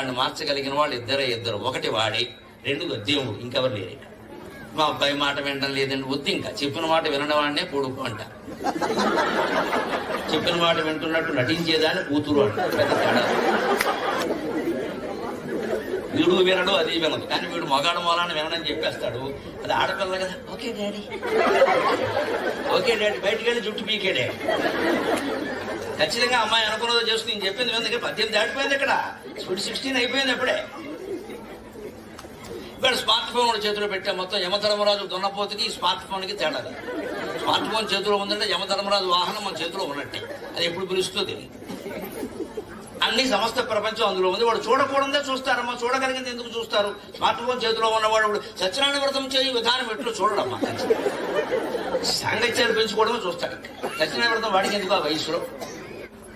వాడిని మార్చగలిగిన వాళ్ళు ఇద్దరే ఇద్దరు. ఒకటి వాడి రెండు దేవుడు ఇంకెవరు లేరు ఇక్కడ మా అబ్బాయి మాట వినడం లేదండి వద్దు ఇంకా. చెప్పిన మాట వినడం వాడినే కొడుకు అంట. చెప్పిన మాట వింటున్నట్టు నటించేదాన్ని కూతురు అంట. పెద్ద తేడా. వీడు వినడు అది వినదు. కానీ వీడు మగాడు మూలాన్ని వినడని చెప్పేస్తాడు. అది ఆడపిల్ల కదా. Okay daddy. ఓకే డాడీ బయటికి వెళ్ళి జుట్టు పీకే డాడీ. ఖచ్చితంగా అమ్మాయి అనుకున్నదో చేసుకుని నేను చెప్పింది విందుకే పద్దెనిమిది దాటిపోయింది ఇక్కడ. స్పీడ్ సిక్స్టీన్ అయిపోయింది అప్పుడే ఇక్కడ స్మార్ట్ ఫోన్ కూడా చేతిలో పెట్టాం మొత్తం యమధర్మరాజు దున్నపోతుకి ఈ స్మార్ట్ ఫోన్కి తేడా స్మార్ట్ ఫోన్ చేతిలో ఉందంటే యమధర్మరాజు వాహనం మన చేతిలో ఉన్నట్టే. అది ఎప్పుడు పిలుస్తుందో? తెలియదు అన్ని సమస్త ప్రపంచం అందులో ఉంది. వాడు చూడకూడదే చూస్తారమ్మా చూడగలిగింది ఎందుకు చూస్తారు? స్మార్ట్ ఫోన్ చేతిలో ఉన్నవాడు వాడు సత్యనారాయణ వ్రతం చేయి విధానం ఎట్లు చూడడమ్మా? సాంగత్యాలు పెంచుకోవడమే చూస్తాడు. సత్యనారాయణ వ్రతం వాడికి ఎందుకు ఆ వయసులో?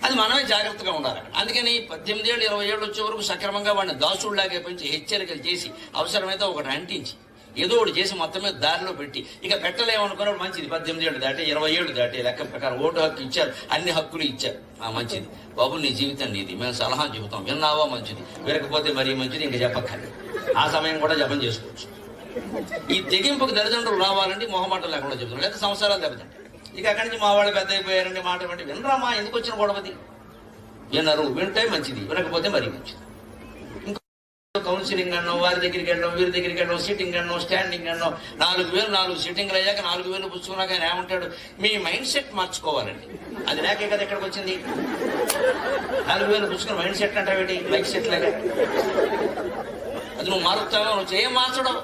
అది మనమే జాగ్రత్తగా ఉండాలి అందుకని పద్దెనిమిది ఏళ్ళు ఇరవై ఏళ్ళు వచ్చే వరకు సక్రమంగా వాడిని దాసుడులాగే పెంచి హెచ్చరికలు చేసి అవసరమైతే ఒకటి అంటించి ఏదో ఒకటి చేసి మొత్తం మీద దారిలో పెట్టి ఇక పెట్టలేమనుకున్నాడు మంచిది. పద్దెనిమిది ఏళ్ళు దాటి ఇరవై ఏళ్ళు దాటి లెక్క ప్రకారం ఓటు హక్కు ఇచ్చారు అన్ని హక్కులు ఇచ్చారు. ఆ మంచిది. బాబు నీ జీవితం నీది. మేము సలహా చెబుతాం. విన్నావా మంచిది? వినకపోతే మరీ మంచిది ఇంకా చెప్పక్కర్లేదు. ఆ సమయం కూడా జపం చేసుకోవచ్చు. ఈ తెగింపుకు తల్లిదండ్రులు రావాలంటే మొహమాటం లేకుండా చెబుతున్నారు. లేదా సంవత్సరాలు దెబ్బతింటారు ఇక అక్కడి నుంచి మా వాళ్ళు పెద్ద అయిపోయారండి మాట అంటే వినరామా? ఎందుకు వచ్చిన గొడవది? వినరు. వింటే మంచిది. వినకపోతే మరీ మంచిది. ఇంకో కౌన్సిలింగ్ అన్నాం వారి దగ్గరికి వెళ్ళడం వీరి దగ్గరికి వెళ్ళడం సిట్టింగ్ అన్నాం స్టాండింగ్ అన్నాం నాలుగు వేలు నాలుగు సిట్టింగ్లు అయ్యాక నాలుగు వేలు పుచ్చుకున్నాక ఆయన ఏమంటాడు మీ మైండ్ సెట్ మార్చుకోవాలండి. అది లేకే కదా ఇక్కడికి వచ్చింది. నాలుగు వేలు పుచ్చుకుని మైండ్ సెట్ అంటావేటి? లైఫ్ సెట్ లాగా అది నువ్వు మారుస్తావా నువ్వు చేయ మార్చడం